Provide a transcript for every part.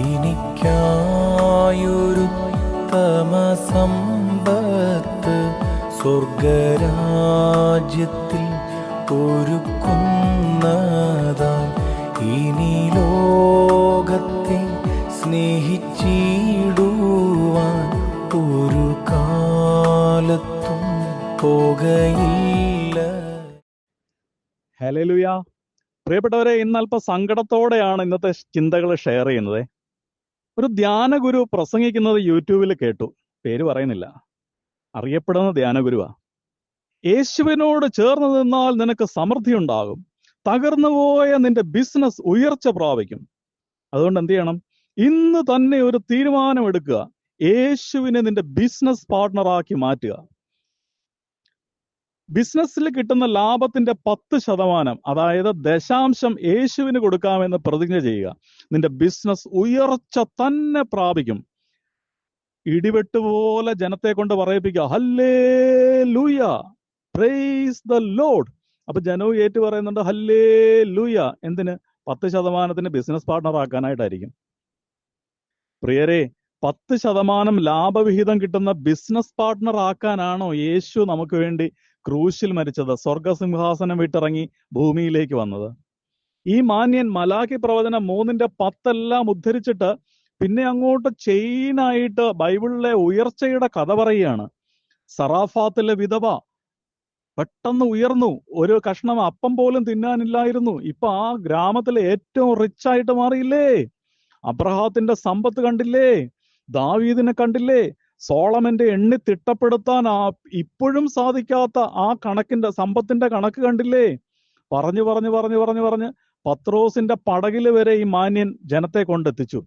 എനിക്കായൊരു സമ്പത്ത് സ്വർഗരാജ്യത്തിൽ ഒരുക്കുന്നതാൽ ഇനി ലോകത്തെ സ്നേഹിച്ചിടുവാൻ ഒരു കാലത്തും പോകയില്ല. ഹലലുയാ പ്രിയപ്പെട്ടവരെ ഇന്ന് സങ്കടത്തോടെയാണ് ഇന്നത്തെ ചിന്തകൾ ഷെയർ ചെയ്യുന്നത്. ഒരു ധ്യാനഗുരു പ്രസംഗിക്കുന്നത് യൂട്യൂബിൽ കേട്ടു. പേര് പറയുന്നില്ല. അറിയപ്പെടുന്ന ധ്യാന ഗുരുവാ യേശുവിനോട് ചേർന്ന് നിന്നാൽ നിനക്ക് സമൃദ്ധി ഉണ്ടാകും തകർന്നുപോയ നിന്റെ ബിസിനസ് ഉയർച്ച പ്രാപിക്കും. അതുകൊണ്ട് എന്ത് ചെയ്യണം? ഇന്ന് തന്നെ ഒരു തീരുമാനം എടുക്കുക യേശുവിനെ നിന്റെ ബിസിനസ് പാർട്ട്ണറാക്കി മാറ്റുക. ബിസിനസ്സിൽ കിട്ടുന്ന ലാഭത്തിന്റെ പത്ത് ശതമാനം അതായത് ദശാംശം യേശുവിന് കൊടുക്കാമെന്ന് പ്രതിജ്ഞ ചെയ്യുക നിന്റെ ബിസിനസ് ഉയർച്ച തന്നെ പ്രാപിക്കും. ഇടിവെട്ട് പോലെ ജനത്തെ കൊണ്ട് പറയിപ്പിക്കുക. ഹല്ലേ ലൂയ പ്രൈസ് ദ ലോഡ് അപ്പൊ ജനവും ഏറ്റു പറയുന്നുണ്ട് ഹല്ലേ ലൂയ എന്തിന്? പത്ത് ശതമാനത്തിന് ബിസിനസ് പാർട്ണർ ആക്കാനായിട്ടായിരിക്കും. പ്രിയരെ പത്ത് ശതമാനം ലാഭവിഹിതം കിട്ടുന്ന ബിസിനസ് പാർട്ണർ ആക്കാനാണോ യേശു നമുക്ക് വേണ്ടി ക്രൂശിൽ മരിച്ചത് സ്വർഗസിംഹാസനം വിട്ടിറങ്ങി ഭൂമിയിലേക്ക് വന്നത്. ഈ മാന്യൻ മലാഖി പ്രവചനം മൂന്നിന്റെ പത്തെല്ലാം ഉദ്ധരിച്ചിട്ട് പിന്നെ അങ്ങോട്ട് ചെയിനായിട്ട് ബൈബിളിലെ ഉയർച്ചയുടെ കഥ പറയുകയാണ്. സറാഫാത്തിലെ വിധവ പെട്ടെന്ന് ഉയർന്നു. ഒരു കഷ്ണം അപ്പം പോലും തിന്നാനില്ലായിരുന്നു. ഇപ്പൊ ആ ഗ്രാമത്തിലെ ഏറ്റവും റിച്ച് ആയിട്ട് മാറിയില്ലേ? അബ്രഹാത്തിന്റെ സമ്പത്ത് കണ്ടില്ലേ? ദാവീദിനെ കണ്ടില്ലേ? സോളമന്റെ എണ്ണി തിട്ടപ്പെടുത്താൻ ആ ഇപ്പോഴും സാധിക്കാത്ത ആ കണക്കിന്റെ സമ്പത്തിന്റെ കണക്ക് കണ്ടില്ലേ? പറഞ്ഞു പറഞ്ഞു പറഞ്ഞു പറഞ്ഞു പറഞ്ഞ് പത്രോസിന്റെ പടകിൽ വരെ ഈ മാന്യൻ ജനത്തെ കൊണ്ടെത്തിച്ചു.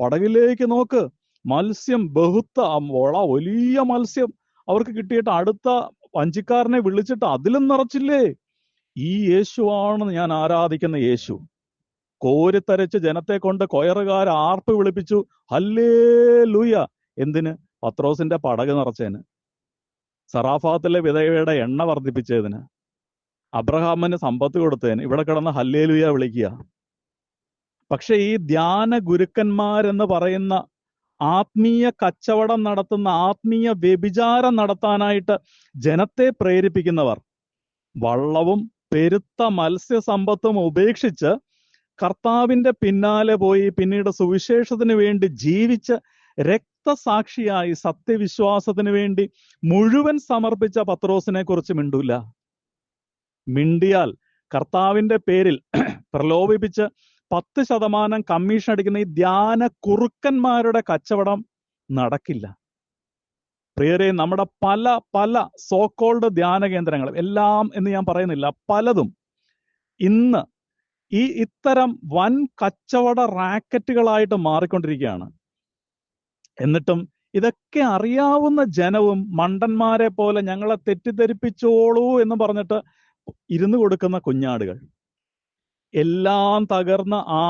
പടകിലേക്ക് നോക്ക് മത്സ്യം ബഹുത്ത വള വലിയ മത്സ്യം അവർക്ക് കിട്ടിയിട്ട് അടുത്ത വഞ്ചിക്കാരനെ വിളിച്ചിട്ട് അതിലും നിറച്ചില്ലേ? ഈ യേശുവാണ് ഞാൻ ആരാധിക്കുന്ന യേശു. കോരിത്തരച്ച് ജനത്തെ കൊണ്ട് കൊയറുകാർ ആർപ്പ് വിളിപ്പിച്ചു. ഹല്ലേ ലൂയ എന്തിന്? പത്രോസിന്റെ പടക് നിറച്ചതിന് സറാഫാത്തിലെ വിധവയുടെ എണ്ണ വർദ്ധിപ്പിച്ചതിന് അബ്രഹാമിന് സമ്പത്ത് കൊടുത്തതിന് ഇവിടെ കിടന്ന് ഹല്ലേലുയ വിളിക്കുക. പക്ഷെ ഈ ധ്യാന ഗുരുക്കന്മാരെന്ന് പറയുന്ന ആത്മീയ കച്ചവടം നടത്തുന്ന ആത്മീയ വ്യഭിചാരം നടത്താനായിട്ട് ജനത്തെ പ്രേരിപ്പിക്കുന്നവർ വള്ളവും പെരുത്ത മത്സ്യസമ്പത്തും ഉപേക്ഷിച്ച് കർത്താവിന്റെ പിന്നാലെ പോയി പിന്നീട് സുവിശേഷത്തിന് വേണ്ടി ജീവിച്ച് രക്തസാക്ഷിയായി സത്യവിശ്വാസത്തിന് വേണ്ടി മുഴുവൻ സമർപ്പിച്ച പത്രോസിനെ കുറിച്ച് മിണ്ടൂല. മിണ്ടിയാൽ കർത്താവിന്റെ പേരിൽ പ്രലോഭിപ്പിച്ച് പത്ത് ശതമാനം കമ്മീഷൻ അടിക്കുന്ന ഈ ധ്യാന കുറുക്കന്മാരുടെ കച്ചവടം നടക്കില്ല. പ്രിയരെ നമ്മുടെ പല പല സോക്കോൾഡ് ധ്യാന കേന്ദ്രങ്ങളും എല്ലാം എന്ന് ഞാൻ പറയുന്നില്ല പലതും ഇന്ന് ഈ ഇത്തരം വൻ കച്ചവട റാക്കറ്റുകളായിട്ട് മാറിക്കൊണ്ടിരിക്കുകയാണ്. എന്നിട്ടും ഇതൊക്കെ അറിയാവുന്ന ജനവും മണ്ടന്മാരെ പോലെ ഞങ്ങളെ തെറ്റിദ്ധരിപ്പിച്ചോളൂ എന്ന് പറഞ്ഞിട്ട് ഇരുന്നു കൊടുക്കുന്ന കുഞ്ഞാടുകൾ. എല്ലാം തകർന്ന ആ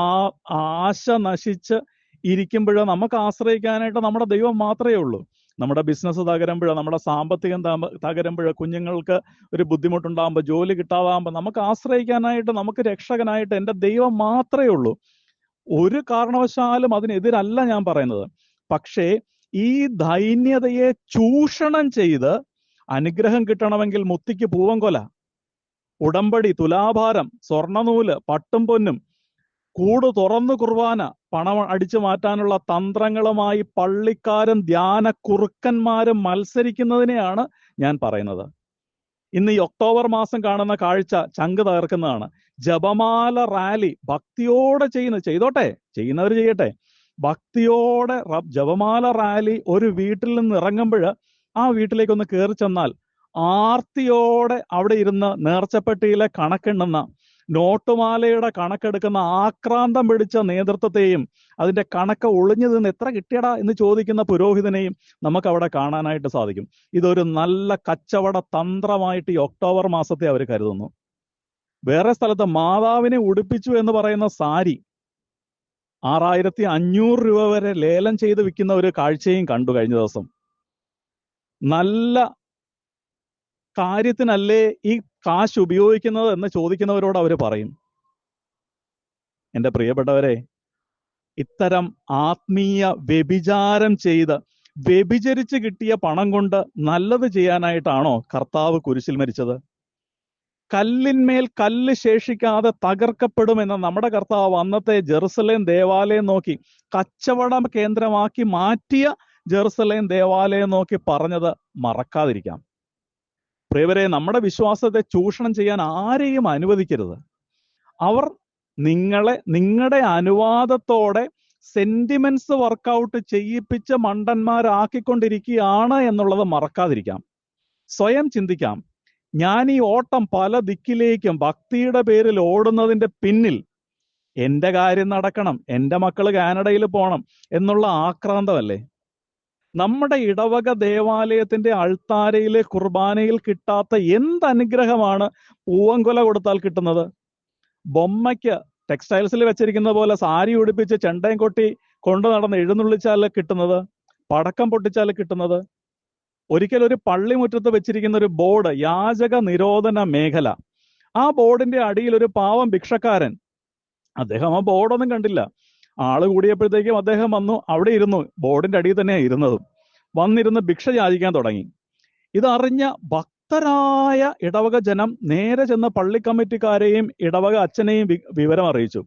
ആശ നശിച്ച് ഇരിക്കുമ്പോൾ നമുക്ക് ആശ്രയിക്കാനായിട്ട് നമ്മുടെ ദൈവം മാത്രമേ ഉള്ളൂ. നമ്മുടെ ബിസിനസ് തകരുമ്പോഴോ നമ്മുടെ സാമ്പത്തികം തകരുമ്പോഴോ കുഞ്ഞുങ്ങൾക്ക് ഒരു ബുദ്ധിമുട്ടുണ്ടാകുമ്പോൾ ജോലി കിട്ടാതാകുമ്പോൾ നമുക്ക് ആശ്രയിക്കാനായിട്ട് നമുക്ക് രക്ഷകനായിട്ട് എന്റെ ദൈവം മാത്രമേ ഉള്ളൂ. ഒരു കാരണവശാലും അതിനെതിരല്ല ഞാൻ പറയുന്നത്. പക്ഷേ ഈ ദൈന്യതയെ ചൂഷണം ചെയ്ത് അനുഗ്രഹം കിട്ടണമെങ്കിൽ മുത്തിക്ക് പൂവം കൊല ഉടമ്പടി തുലാഭാരം സ്വർണനൂൽ പട്ടും പൊന്നും കൂട് തുറന്നു കുർബാന പണം അടിച്ചു മാറ്റാനുള്ള തന്ത്രങ്ങളുമായി പള്ളിക്കാരും ധ്യാന കുറുക്കന്മാരും മത്സരിക്കുന്നതിനെയാണ് ഞാൻ പറയുന്നത്. ഇന്ന് ഈ ഒക്ടോബർ മാസം കാണുന്ന കാഴ്ച ചങ്ക് തകർക്കുന്നതാണ്. ജപമാല റാലി ഭക്തിയോടെ ചെയ്യുന്നത് ചെയ്തോട്ടെ ചെയ്യുന്നവർ ചെയ്യട്ടെ. ഭക്തിയോടെ ജപമാല റാലി ഒരു വീട്ടിൽ നിന്ന് ഇറങ്ങുമ്പോൾ ആ വീട്ടിലേക്ക് ഒന്ന് കയറി ചെന്നാൽ ആർത്തിയോടെ അവിടെ ഇരുന്ന് നേർച്ചപ്പെട്ടിയിലെ കണക്കെണ്ണുന്ന നോട്ടുമാലയുടെ കണക്കെടുക്കുന്ന ആക്രാന്തം പിടിച്ച നേതൃത്വത്തെയും അതിന്റെ കണക്ക് ഒളിഞ്ഞു നിന്ന് എത്ര കിട്ടിയടാ എന്ന് ചോദിക്കുന്ന പുരോഹിതനെയും നമുക്ക് അവിടെ കാണാനായിട്ട് സാധിക്കും. ഇതൊരു നല്ല കച്ചവട തന്ത്രമായിട്ട് ഈ ഒക്ടോബർ മാസത്തെ അവർ കരുതുന്നു. വേറെ സ്ഥലത്ത് മാതാവിനെ ഉടുപ്പിച്ചു എന്ന് പറയുന്ന സാരി ആറായിരത്തി അഞ്ഞൂറ് രൂപ വരെ ലേലം ചെയ്ത് വിൽക്കുന്ന ഒരു കാഴ്ചയും കണ്ടു കഴിഞ്ഞ ദിവസം. നല്ല കാര്യത്തിനല്ലേ ഈ കാശ് ഉപയോഗിക്കുന്നത് എന്ന് ചോദിക്കുന്നവരോട് അവർ പറയും. എന്റെ പ്രിയപ്പെട്ടവരെ ഇത്തരം ആത്മീയ വ്യഭിചാരം ചെയ്ത് വ്യഭിചരിച്ച് കിട്ടിയ പണം കൊണ്ട് നല്ലത് ചെയ്യാനായിട്ടാണോ കർത്താവ് കുരിശിൽ മരിച്ചത്? കല്ലിന്മേൽ കല്ല് ശേഷിക്കാതെ തകർക്കപ്പെടുമെന്ന് നമ്മുടെ കർത്താവ് അന്നത്തെ ജെറുസലേം ദേവാലയം നോക്കി കച്ചവടം കേന്ദ്രമാക്കി മാറ്റിയ ജെറുസലേം ദേവാലയം നോക്കി പറഞ്ഞത് മറക്കാതിരിക്കാം. പ്രിയവരെ നമ്മുടെ വിശ്വാസത്തെ ചൂഷണം ചെയ്യാൻ ആരെയും അനുവദിക്കരുത്. അവർ നിങ്ങളെ നിങ്ങളുടെ അനുവാദത്തോടെ സെന്റിമെന്റ്സ് വർക്കൗട്ട് ചെയ്യിപ്പിച്ച് മണ്ടന്മാരാക്കിക്കൊണ്ടിരിക്കുകയാണ് എന്നുള്ളത് മറക്കാതിരിക്കാം. സ്വയം ചിന്തിക്കാം. ഞാൻ ഈ ഓട്ടം പല ദിക്കിലേക്കും ഭക്തിയുടെ പേരിൽ ഓടുന്നതിന്റെ പിന്നിൽ എന്റെ കാര്യം നടക്കണം എന്റെ മക്കൾ കാനഡയിൽ പോണം എന്നുള്ള ആക്രാന്തമല്ലേ? നമ്മുടെ ഇടവക ദേവാലയത്തിന്റെ അൾത്താരയിലെ കുർബാനയിൽ കിട്ടാത്ത എന്ത് അനുഗ്രഹമാണ് പൂവങ്കുല കൊടുത്താൽ കിട്ടുന്നത്? ബൊമ്മയ്ക്ക് ടെക്സ്റ്റൈൽസിൽ വെച്ചിരിക്കുന്ന പോലെ സാരി ഉടുപ്പിച്ച് ചെണ്ടയും കൊട്ടി കൊണ്ടു നടന്ന് എഴുന്നള്ളിച്ചാൽ കിട്ടുന്നത്? പടക്കം പൊട്ടിച്ചാൽ കിട്ടുന്നത്? ഒരിക്കൽ ഒരു പള്ളിമുറ്റത്ത് വെച്ചിരിക്കുന്ന ഒരു ബോർഡ് യാചക നിരോധന മേഖല. ആ ബോർഡിന്റെ അടിയിൽ ഒരു പാവം ഭിക്ഷക്കാരൻ. അദ്ദേഹം ആ ബോർഡൊന്നും കണ്ടില്ല. ആൾ കൂടിയപ്പോഴത്തേക്കും അദ്ദേഹം വന്നു അവിടെ ഇരുന്നു. ബോർഡിന്റെ അടിയിൽ തന്നെയാണ് ഇരുന്നതും. വന്നിരുന്ന് ഭിക്ഷ യാചിക്കാൻ തുടങ്ങി. ഇതറിഞ്ഞ ഭക്തരായ ഇടവക ജനം നേരെ ചെന്ന പള്ളി കമ്മിറ്റിക്കാരെയും ഇടവക അച്ഛനെയും വിവരം അറിയിച്ചു.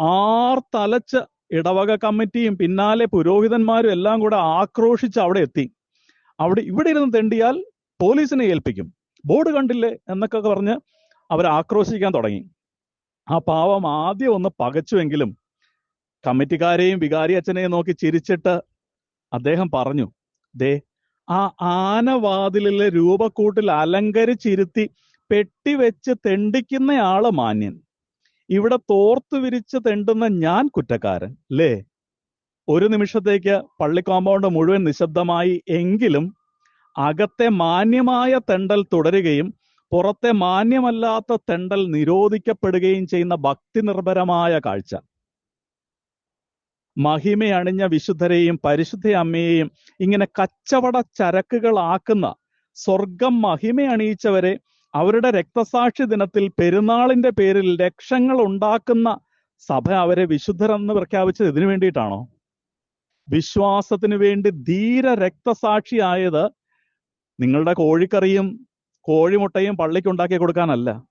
ആർ തലച്ച് ഇടവക കമ്മിറ്റിയും പിന്നാലെ പുരോഹിതന്മാരും എല്ലാം കൂടെ ആക്രോശിച്ച് അവിടെ എത്തി. അവിടെ ഇവിടെ ഇരുന്ന് തെണ്ടിയാൽ പോലീസിനെ ഏൽപ്പിക്കും. ബോർഡ് കണ്ടില്ലേ? എന്നൊക്കെ പറഞ്ഞ് അവർ ആക്രോശിക്കാൻ തുടങ്ങി. ആ പാവം ആദ്യം ഒന്ന് പകച്ചുവെങ്കിലും കമ്മിറ്റിക്കാരെയും വികാരി അച്ഛനെയും നോക്കി ചിരിച്ചിട്ട് അദ്ദേഹം പറഞ്ഞു ദേ ആ ആനവാതിലിലെ രൂപക്കൂട്ടിൽ അലങ്കരിച്ചിരുത്തി പെട്ടി വെച്ച് തെണ്ടിക്കുന്നയാൾ മാന്യൻ. ഇവിടെ തോർത്തു വിരിച്ച് തെണ്ടുന്ന ഞാൻ കുറ്റക്കാരൻ അല്ലേ ഒരു നിമിഷത്തേക്ക് പള്ളി കോമ്പൗണ്ട് മുഴുവൻ നിശബ്ദമായി എങ്കിലും അകത്തെ മാന്യമായ തെണ്ടൽ തുടരുകയും പുറത്തെ മാന്യമല്ലാത്ത തെണ്ടൽ നിരോധിക്കപ്പെടുകയും ചെയ്യുന്ന ഭക്തി നിർഭരമായ കാഴ്ച മഹിമയണിഞ്ഞ വിശുദ്ധരെയും പരിശുദ്ധ അമ്മയെയും ഇങ്ങനെ കച്ചവട ചരക്കുകളാക്കുന്ന സ്വർഗം മഹിമയണിയിച്ചവരെ അവരുടെ രക്തസാക്ഷി ദിനത്തിൽ പെരുന്നാളിന്റെ പേരിൽ ലക്ഷങ്ങൾ ഉണ്ടാക്കുന്ന സഭ അവരെ വിശുദ്ധരെന്ന് പ്രഖ്യാപിച്ചത് ഇതിനു വേണ്ടിയിട്ടാണോ? വിശ്വാസത്തിന് വേണ്ടി ധീര രക്തസാക്ഷിയായത് നിങ്ങളുടെ കോഴിക്കറിയും കോഴിമുട്ടയും പള്ളിക്ക് ഉണ്ടാക്കി കൊടുക്കാനല്ല.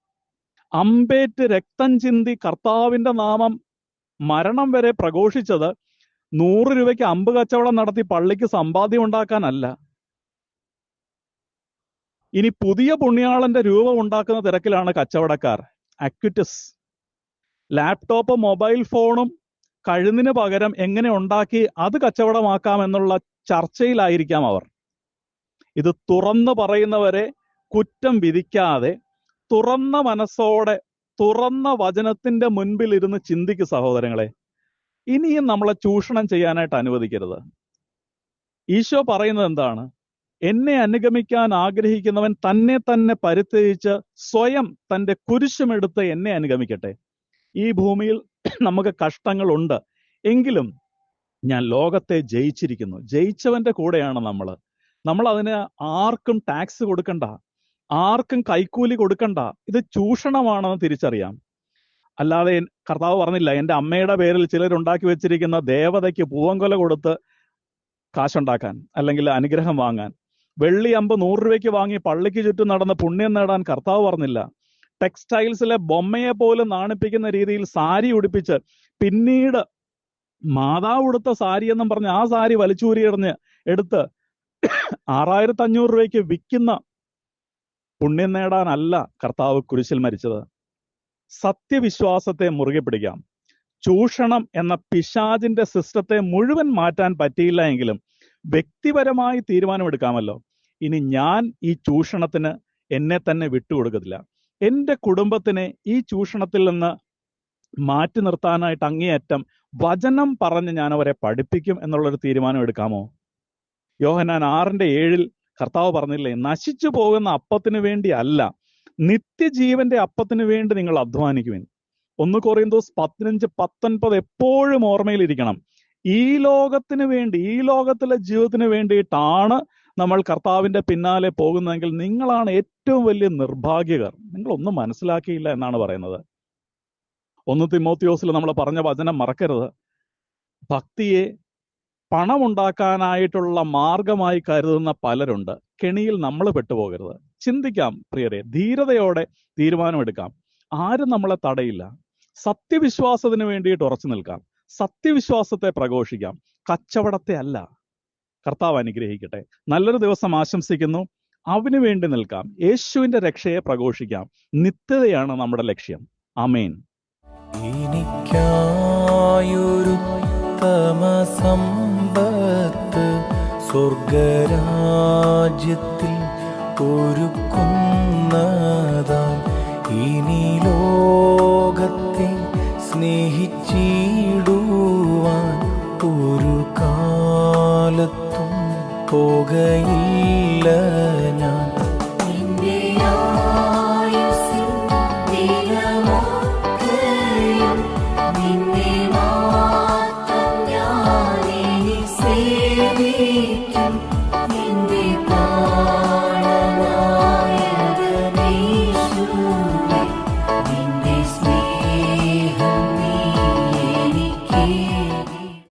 അമ്പേറ്റ് രക്തം ചിന്തി കർത്താവിന്റെ നാമം മരണം വരെ പ്രഘോഷിച്ചത് നൂറ് രൂപയ്ക്ക് അമ്പ് കച്ചവടം നടത്തി പള്ളിക്ക് സമ്പാദ്യം ഉണ്ടാക്കാനല്ല. ഇനി പുതിയ പുണ്യാളന്റെ രൂപം ഉണ്ടാക്കുന്ന തിരക്കിലാണ് കച്ചവടക്കാർ. അക്വിറ്റസ്. ലാപ്ടോപ്പ് മൊബൈൽ ഫോണും കഴുന്നിന് പകരം എങ്ങനെ ഉണ്ടാക്കി അത് കച്ചവടമാക്കാമെന്നുള്ള ചർച്ചയിലായിരിക്കാം അവർ. ഇത് തുറന്നു പറയുന്നവരെ കുറ്റം വിധിക്കാതെ തുറന്ന മനസ്സോടെ തുറന്ന വചനത്തിന്റെ മുൻപിൽ ഇരുന്ന് ചിന്തിക്കു സഹോദരങ്ങളെ. ഇനിയും നമ്മളെ ചൂഷണം ചെയ്യാനായിട്ട് അനുവദിക്കരുത്. ഈശോ പറയുന്നത് എന്താണ്? എന്നെ അനുഗമിക്കാൻ ആഗ്രഹിക്കുന്നവൻ തന്നെ തന്നെ പരിത്യജിച്ച് സ്വയം തന്റെ കുരിശുമെടുത്ത് എന്നെ അനുഗമിക്കട്ടെ. ഈ ഭൂമിയിൽ നമുക്ക് കഷ്ടങ്ങളുണ്ട്. എങ്കിലും ഞാൻ ലോകത്തെ ജയിച്ചിരിക്കുന്നു. ജയിച്ചവന്റെ കൂടെയാണ് നമ്മൾ നമ്മൾ അതിന് ആർക്കും ടാക്സ് കൊടുക്കണ്ട. ആർക്കും കൈക്കൂലി കൊടുക്കണ്ട. ഇത് ചൂഷണമാണെന്ന് തിരിച്ചറിയാം. അല്ലാതെ കർത്താവ് പറഞ്ഞില്ല എന്റെ അമ്മയുടെ പേരിൽ ചിലർ ഉണ്ടാക്കി വെച്ചിരിക്കുന്ന ദേവതയ്ക്ക് പൂവങ്കൊല കൊടുത്ത് കാശുണ്ടാക്കാൻ അല്ലെങ്കിൽ അനുഗ്രഹം വാങ്ങാൻ. വെള്ളി അമ്പ് നൂറ് രൂപയ്ക്ക് വാങ്ങി പള്ളിക്ക് ചുറ്റും നടന്ന് പുണ്യം നേടാൻ കർത്താവ് പറഞ്ഞില്ല. ടെക്സ്റ്റൈൽസിലെ ബൊമ്മയെ പോലും നാണിപ്പിക്കുന്ന രീതിയിൽ സാരി ഉടുപ്പിച്ച് പിന്നീട് മാതാവ് ഉടുത്ത സാരി എന്നും പറഞ്ഞ് ആ സാരി വലിച്ചൂരി എറിഞ്ഞ് എടുത്ത് ആറായിരത്തി അഞ്ഞൂറ് രൂപയ്ക്ക് വിൽക്കുന്ന പുണ്യം നേടാനല്ല കർത്താവ് കുരിശിൽ മരിച്ചത്. സത്യവിശ്വാസത്തെ മുറുകെ പിടിക്കാം. ചൂഷണം എന്ന പിശാജിന്റെ സിസ്റ്റത്തെ മുഴുവൻ മാറ്റാൻ പറ്റിയില്ല എങ്കിലും വ്യക്തിപരമായി തീരുമാനമെടുക്കാമല്ലോ. ഇനി ഞാൻ ഈ ചൂഷണത്തിന് എന്നെ തന്നെ വിട്ടുകൊടുക്കത്തില്ല. എന്റെ കുടുംബത്തിനെ ഈ ചൂഷണത്തിൽ നിന്ന് മാറ്റി നിർത്താനായിട്ട് അങ്ങേയറ്റം വചനം പറഞ്ഞ് ഞാൻ അവരെ പഠിപ്പിക്കും എന്നുള്ളൊരു തീരുമാനം എടുക്കാമോ? യോഹനാൻ ആറിന്റെ ഏഴിൽ കർത്താവ് പറഞ്ഞില്ലേ നശിച്ചു പോകുന്ന അപ്പത്തിന് വേണ്ടി അല്ല നിത്യജീവന്റെ അപ്പത്തിന് വേണ്ടി നിങ്ങൾ അധ്വാനിക്കുവിൻ. ഒന്ന് കൊറിയന്തോസ് പതിനഞ്ച് പത്തൊൻപത് എപ്പോഴും ഓർമ്മയിലിരിക്കണം. ഈ ലോകത്തിന് വേണ്ടി ഈ ലോകത്തിലെ ജീവിതത്തിന് വേണ്ടിയിട്ടാണ് നമ്മൾ കർത്താവിന്റെ പിന്നാലെ പോകുന്നതെങ്കിൽ നിങ്ങളാണ് ഏറ്റവും വലിയ നിർഭാഗ്യകർ നിങ്ങളൊന്നും മനസ്സിലാക്കിയില്ല എന്നാണ് പറയുന്നത്. ഒന്ന് തിമോത്തിയോസിൽ നമ്മൾ പറഞ്ഞ വചനം മറക്കരുത്. ഭക്തിയെ പണമുണ്ടാക്കാനായിട്ടുള്ള മാർഗമായി കരുതുന്ന പലരുണ്ട്. കെണിയിൽ നമ്മൾ പെട്ടുപോകരുത്. ചിന്തിക്കാം പ്രിയരെ ധീരതയോടെ തീരുമാനമെടുക്കാം. ആരും നമ്മളെ തടയില്ല. സത്യവിശ്വാസത്തിന് വേണ്ടിയിട്ട് ഉറച്ചു നിൽക്കാം. സത്യവിശ്വാസത്തെ പ്രഘോഷിക്കാം. കച്ചവടത്തെ അല്ല. കർത്താവ് അനുഗ്രഹിക്കട്ടെ. നല്ലൊരു ദിവസം ആശംസിക്കുന്നു. അവന് വേണ്ടി നിൽക്കാം. യേശുവിന്റെ രക്ഷയെ പ്രഘോഷിക്കാം. നിത്യതയാണ് നമ്മുടെ ലക്ഷ്യം. അമേൻ എനിക്കായൊരു തമസമ്പത്ത് സ്വർഗരാജ്യത്തിൽ ഒരുക്കുന്നതാം ഇനി ലോകത്തെ സ്നേഹിച്ചിടുവാൻ പോകയില്ല ഞാൻ